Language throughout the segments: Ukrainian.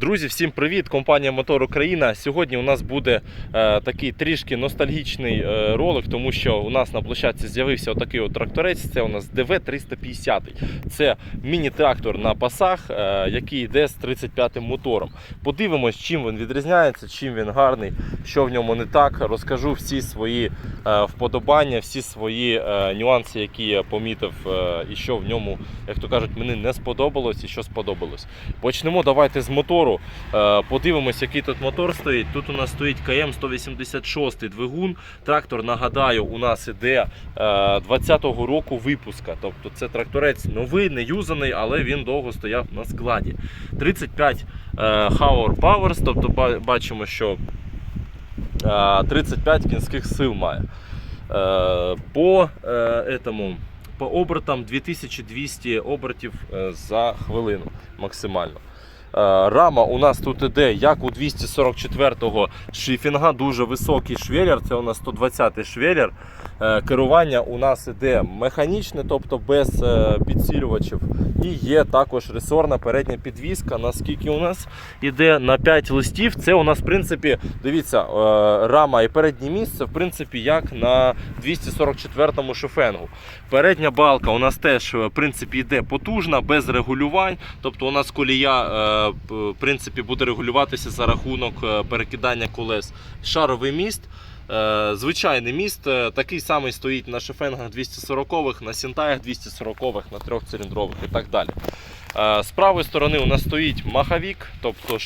Друзі, всім привіт! Компанія Мотор Україна. Сьогодні у нас буде е, такий трішки ностальгічний е, ролик, тому що у нас на площадці з'явився отакий от тракторець. Це у нас ДВ-350. Це міні-трактор на пасах, е, який йде з 35-м мотором. Подивимось, чим він відрізняється, чим він гарний, що в ньому не так. Розкажу всі свої вподобання, всі свої е, нюанси, які я помітив, е, і що в ньому, як то кажуть, мені не сподобалось і що сподобалось. Почнемо давайте з мотору. Е, Подивимось, який тут мотор стоїть. Тут у нас стоїть КМ 186 двигун. Трактор, нагадаю, у нас іде е, 20-го року випуска. Тобто це тракторець новий, не юзаний, але він довго стояв на складі. 35 е, Powers, тобто бачимо, що е, 35 кінських сил має. Е, По, е, этому, по обертам 2200 обертів е, за хвилину максимально. Е, Рама у нас тут іде, як у 244-го шифінга, дуже високий швеллер, це у нас 120-й швеллер. Е, Керування у нас іде механічне, тобто без е, підсилювачів. І є також ресорна передня підвіска. Наскільки у нас іде на 5 листів. Це у нас, в принципі, дивіться, е, рама і переднє місце, в принципі, як на 244-му шофенгу. Передня балка у нас теж в принципі йде потужна, без регулювань. Тобто у нас колія в принципі, буде регулюватися за рахунок перекидання колес. Шаровий міст. Е, Звичайний міст, е, такий самий стоїть на шофенгах 240-х, на сінтаях 240-х, на трьохциліндрових і так далі. Е, З правої сторони у нас стоїть маховік, тобто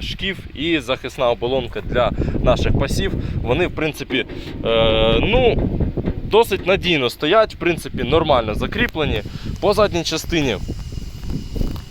шків і захисна оболонка для наших пасів. Вони, в принципі, ну, досить надійно стоять, в принципі, нормально закріплені. По задній частині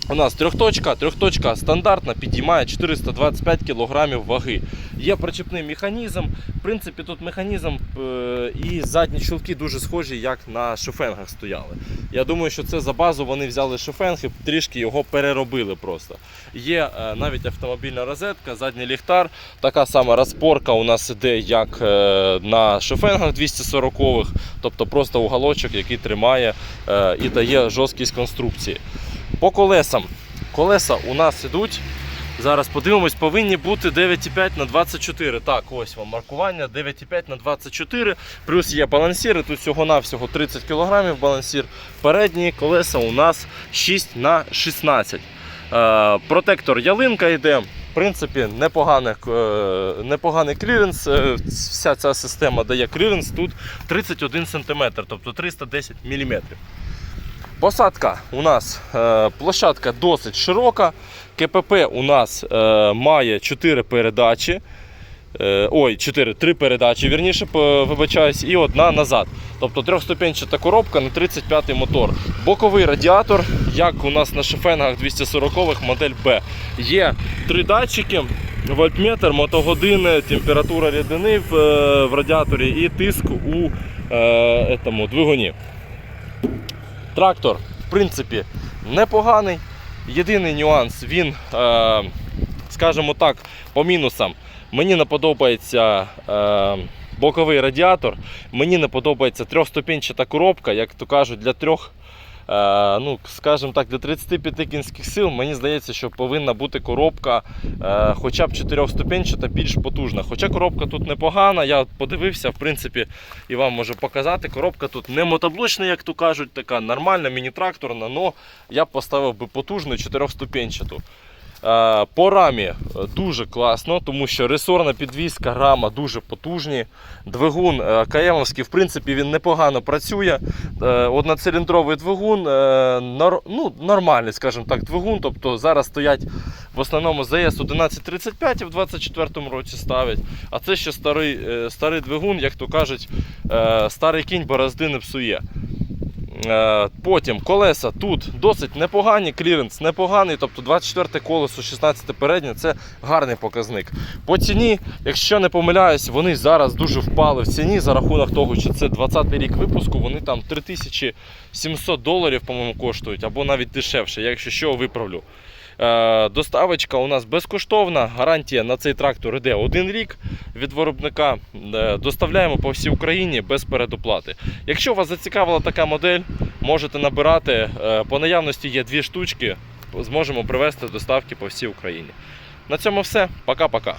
у нас трьохточка, трьохточка стандартна, підіймає 425 кг ваги. Є причепний механізм. В принципі, тут механізм е, і задні щілки дуже схожі, як на шофенгах стояли. Я думаю, що це за базу вони взяли шофенг і трішки його переробили просто. Є е, навіть автомобільна розетка, задній ліхтар. Така сама розпорка у нас іде, як е, на шофенгах 240-х, тобто просто уголочок, який тримає і дає жорсткість конструкції. По колесам. Колеса у нас ідуть. Зараз подивимось, повинні бути 9,5 на 24. Так, ось вам маркування 9,5 на 24. Плюс є балансіри. Тут всього-навсього 30 кг балансір. Передні колеса у нас 6 на 16. Е, протектор ялинка йде. В принципі, непоганий, е, непоганий кліренс. Е, Вся ця система дає кліренс тут 31 см, тобто 310 мм. Посадка у нас е, площадка досить широка. КПП у нас е, має 4 передачі. Е, ой, 4, 3 передачі, вірніше, вибачаюсь, і одна назад. Тобто трьохступенчата коробка на 35-й мотор. Боковий радіатор, як у нас на шифенгах 240-х модель Б. Є три датчики. Вольтметр, мотогодини, температура рідини в, радіаторі і тиск у е, двигуні. Трактор, в принципі, непоганий. Єдиний нюанс, він, е, скажімо так, по мінусам. Мені не подобається е, боковий радіатор, мені не подобається трьохступінчата коробка, як то кажуть, для трьох. Е, Ну, скажімо так, для 35 кінських сил мені здається, що повинна бути коробка е, хоча б чотирьохступенчата більш потужна. Хоча коробка тут непогана, я подивився, в принципі, і вам можу показати. Коробка тут не мотоблочна, як то кажуть, така нормальна, міні-тракторна, але я б поставив би потужну чотирьохступенчату. Е, По рамі е, дуже класно, тому що ресорна підвізка, рама дуже потужні. Двигун е, КМовський, в принципі, він непогано працює. Е, Одноциліндровий двигун, е, ну, нормальний, скажімо так, двигун. Тобто зараз стоять в основному ЗС 1135 і в 24-му році ставлять. А це ще старий, е, старий двигун, як то кажуть, е, старий кінь борозди не псує. Е, Потім колеса тут досить непогані, кліренс непоганий, тобто 24 колесо, 16 переднє це гарний показник. По ціні, якщо не помиляюсь, вони зараз дуже впали в ціні за рахунок того, що це 20-й рік випуску, вони там 3700 доларів, по-моєму, коштують, або навіть дешевше, якщо що виправлю. Е, Доставочка у нас безкоштовна. Гарантія на цей трактор йде один рік від виробника. Е, Доставляємо по всій Україні без передоплати. Якщо вас зацікавила така модель, можете набирати. Е, По наявності є дві штучки. зможемо привезти доставки по всій Україні. На цьому все. Пока-пока.